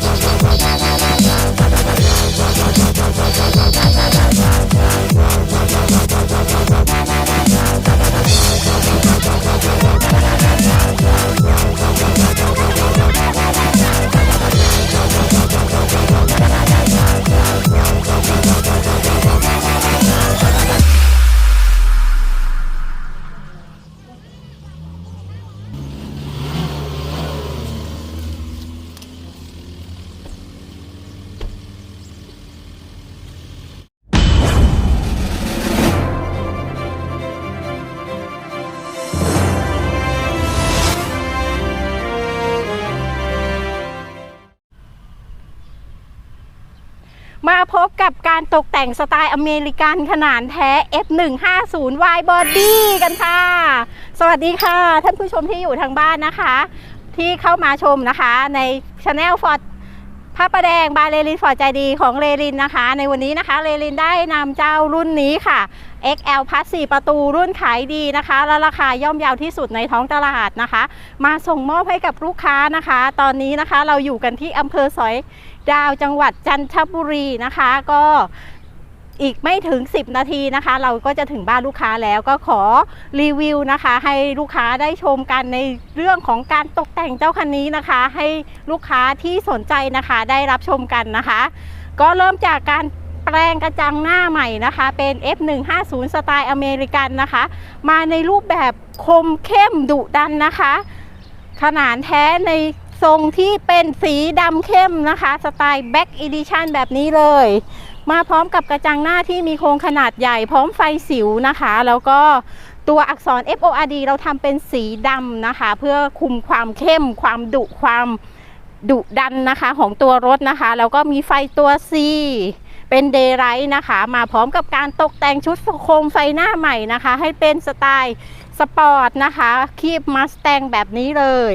Musik มาพบกับการตกแต่งสไตล์อเมริกันขนาดแท้ F150Y Body กันค่ะ สวัสดีค่ะ ท่านผู้ชมที่อยู่ทางบ้านนะคะ ที่เข้ามาชมนะคะในช anel ฟอร์ดพระประแดงบายเรลินฟอร์ใจดีของเลรินนะคะ ในวันนี้นะคะเลรินได้นำเจ้ารุ่นนี้ค่ะ XL Plus 4ประตูรุ่นขายดีนะคะ และราคาย่อมเยาวที่สุดในท้องตลาดนะคะ มาส่งมอบให้กับลูกค้านะคะ ตอนนี้นะคะเราอยู่กันที่อำเภอสอย ดาวจังหวัดจันทบุรีนะคะ ก็อีกไม่ถึง 10 นาทีนะคะ เราก็จะถึงบ้านลูกค้าแล้วก็ขอรีวิวนะคะ ให้ลูกค้าได้ชมกันในเรื่องของการตกแต่งเจ้าคันนี้นะคะ ให้ลูกค้าที่สนใจนะคะได้รับชมกันนะคะ ก็เริ่มจากการแปลงกระจังหน้าใหม่นะคะ เป็น F150 สไตล์อเมริกันนะคะ มาในรูปแบบคมเข้มดุดันนะคะ ขนาดแท้ใน ทรงที่เป็นสีดำเข้มนะคะ สไตล์ Back Edition แบบนี้เลย มาพร้อมกับกระจังหน้าที่มีโครงขนาดใหญ่ พร้อมไฟสิวนะคะ แล้วก็ตัวอักษร FORD เราทำเป็นสีดำนะคะ เพื่อคุมความเข้ม ความดุความดุดันนะคะของตัวรถนะคะ แล้วก็มีไฟตัว C เป็นเดย์ไรท์นะคะ มาพร้อมกับการตกแต่งชุดโคมไฟหน้าใหม่นะคะ ให้เป็นสไตล์สปอร์ตนะคะ คีบมาสแตงแบบนี้เลย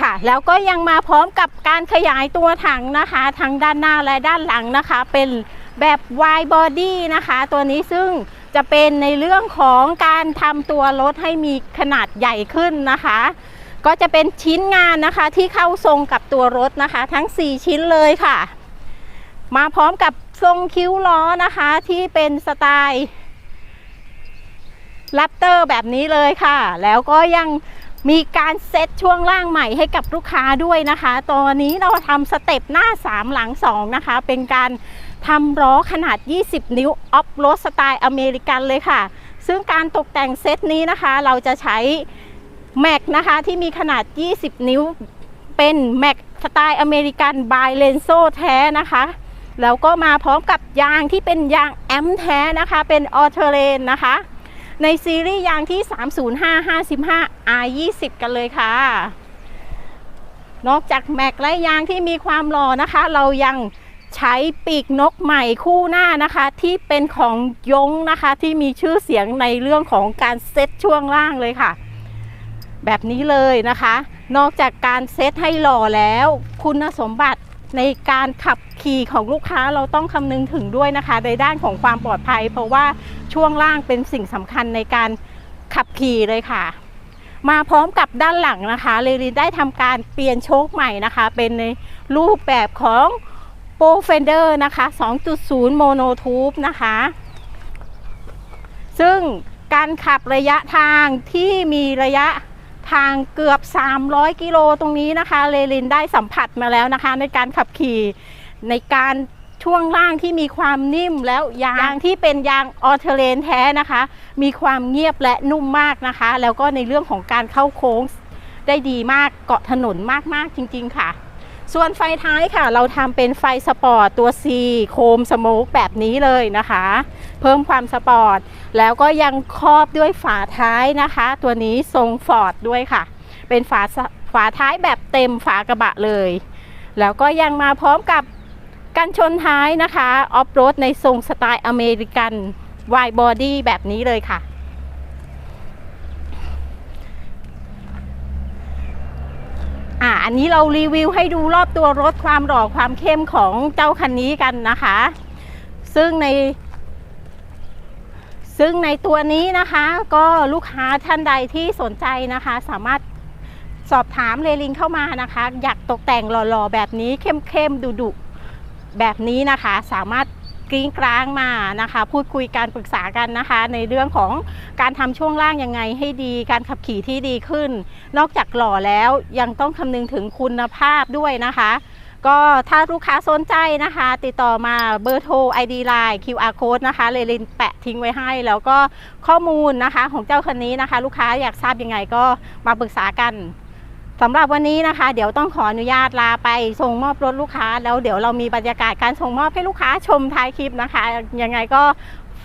ค่ะ แล้วก็ยังมาพร้อมกับการขยายตัวถังนะคะทั้งด้านหน้าและด้านหลังนะคะ เป็นแบบ wide body นะคะ ตัวนี้ซึ่งจะเป็นในเรื่องของการทำตัวรถให้มีขนาดใหญ่ขึ้นนะคะ ก็จะเป็นชิ้นงานนะคะที่เข้าทรงกับตัวรถนะคะ ทั้ง 4 ชิ้นเลยค่ะ มาพร้อมกับทรงคิ้วล้อนะคะที่เป็นสไตล์แรปเตอร์แบบนี้เลยค่ะ แล้วก็ยัง มีการเซตช่วงล่างใหม่ให้กับลูกค้าด้วยนะคะตัวนี้เราทำสเต็ปหน้า 3 หลัง 2 นะคะ เป็นการทำล้อขนาด 20 นิ้วออฟโรดสไตล์อเมริกันเลยค่ะ ซึ่งการตกแต่งเซตนี้นะคะ เราจะใช้แม็กนะคะที่มีขนาด 20 นิ้วเป็นแม็กสไตล์อเมริกันบายเลนโซแท้นะคะแล้วก็มาพร้อมกับยางที่เป็นยางแอมแท้นะคะ เป็นออเทเรนนะคะ ในซีรีส์ยางที่ 305 55 R20 กันเลยค่ะ นอกจากแม็กและยางที่มีความหล่อนะคะ เรายังใช้ปีกนกใหม่คู่หน้านะคะ ที่เป็นของยงนะคะที่มีชื่อเสียงในเรื่องของการเซตช่วงล่างเลยค่ะ แบบนี้เลยนะคะ นอกจากการเซตให้หล่อแล้ว คุณสมบัติ ในการขับขี่ของลูกค้าเราต้องคำนึงถึงด้วยนะคะ ในด้านของความปลอดภัย เพราะว่าช่วงล่างเป็นสิ่งสำคัญในการขับขี่เลยค่ะ มาพร้อมกับด้านหลังนะคะเรลินได้ทำการเปลี่ยนโชคใหม่นะคะ เป็นในรูปแบบของโปรเฟนเดอร์นะคะ 2.0 โมโนทูบนะคะ ซึ่งการขับระยะทางที่มีระยะ ทางเกือบ 300 กิโลตรงนี้นะคะเรลินได้สัมผัสมาแล้วนะคะ ในการขับขี่ในการช่วงล่างที่มีความนิ่มแล้วยางที่เป็นยางออเทเรนแท้นะคะ มีความเงียบและนุ่มมากนะคะ แล้วก็ในเรื่องของการเข้าโค้งได้ดีมากเกาะถนนมากๆจริง ๆ ค่ะ ส่วนไฟท้ายค่ะ เราทำเป็นไฟสปอร์ตตัว C โคมสโมกแบบนี้เลยนะคะ เพิ่มความสปอร์ต แล้วก็ยังครอบด้วยฝาท้ายนะคะ ตัวนี้ทรงฟอร์ดด้วยค่ะ เป็นฝาฝาท้ายแบบเต็มฝากระบะเลย แล้วก็ยังมาพร้อมกับกันชนท้ายนะคะ ออฟโรดในทรงสไตล์อเมริกันวายบอดี้แบบนี้เลยค่ะ อ่าอันนี้เรารีวิวให้ดูรอบตัวรถความหล่อความเข้มของเจ้าคันนี้กันนะคะ ซึ่งใน ซึ่งในตัวนี้นะคะ ก็ลูกค้าท่านใดที่สนใจนะคะ สามารถสอบถามเลลินเข้ามานะคะ อยากตกแต่งหล่อๆ แบบนี้เข้มๆดุๆแบบนี้นะคะ สามารถ กริ้งกลางมานะคะ พูดคุยการปรึกษากันนะคะ ในเรื่องของการทำช่วงล่างยังไงให้ดี การขับขี่ที่ดีขึ้น นอกจากหล่อแล้วยังต้องคำนึงถึงคุณภาพด้วยนะคะ ก็ถ้าลูกค้าสนใจนะคะ ติดต่อมาเบอร์โทร ID Line QR Code นะคะเลลินแปะทิ้งไว้ให้ แล้วก็ข้อมูลนะคะของเจ้าคันนี้นะคะ ลูกค้าอยากทราบยังไงก็มาปรึกษากัน สำหรับวันนี้นะคะ เดี๋ยวต้องขออนุญาตลาไปส่งมอบรถลูกค้า แล้วเดี๋ยวเรามีบรรยากาศการส่งมอบให้ลูกค้าชมท้ายคลิปนะคะ ยังไงก็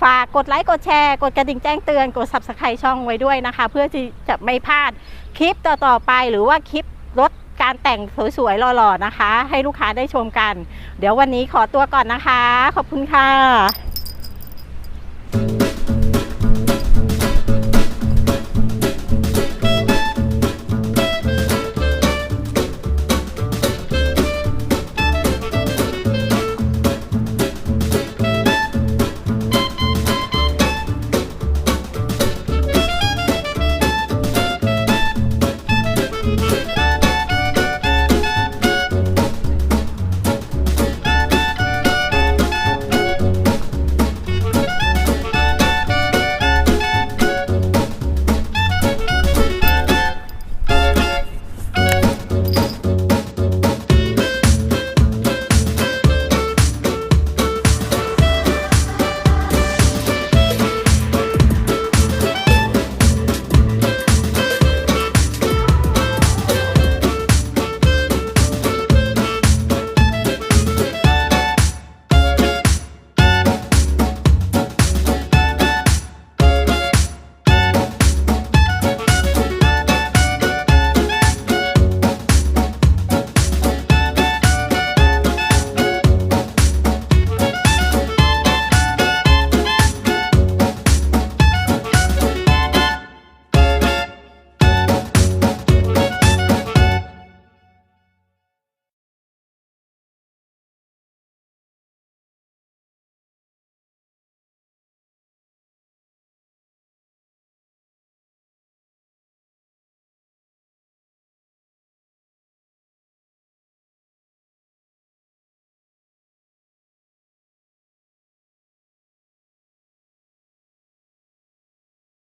ฝากกดไลค์กดแชร์กดกระดิ่งแจ้งเตือนกด subscribe ช่องไว้ด้วยนะคะ เพื่อที่จะไม่พลาดคลิปต่อๆไป หรือว่าคลิปรถการแต่งสวยๆหล่อๆนะคะ ให้ลูกค้าได้ชมกัน เดี๋ยววันนี้ขอตัวก่อนนะคะ ขอบคุณค่ะ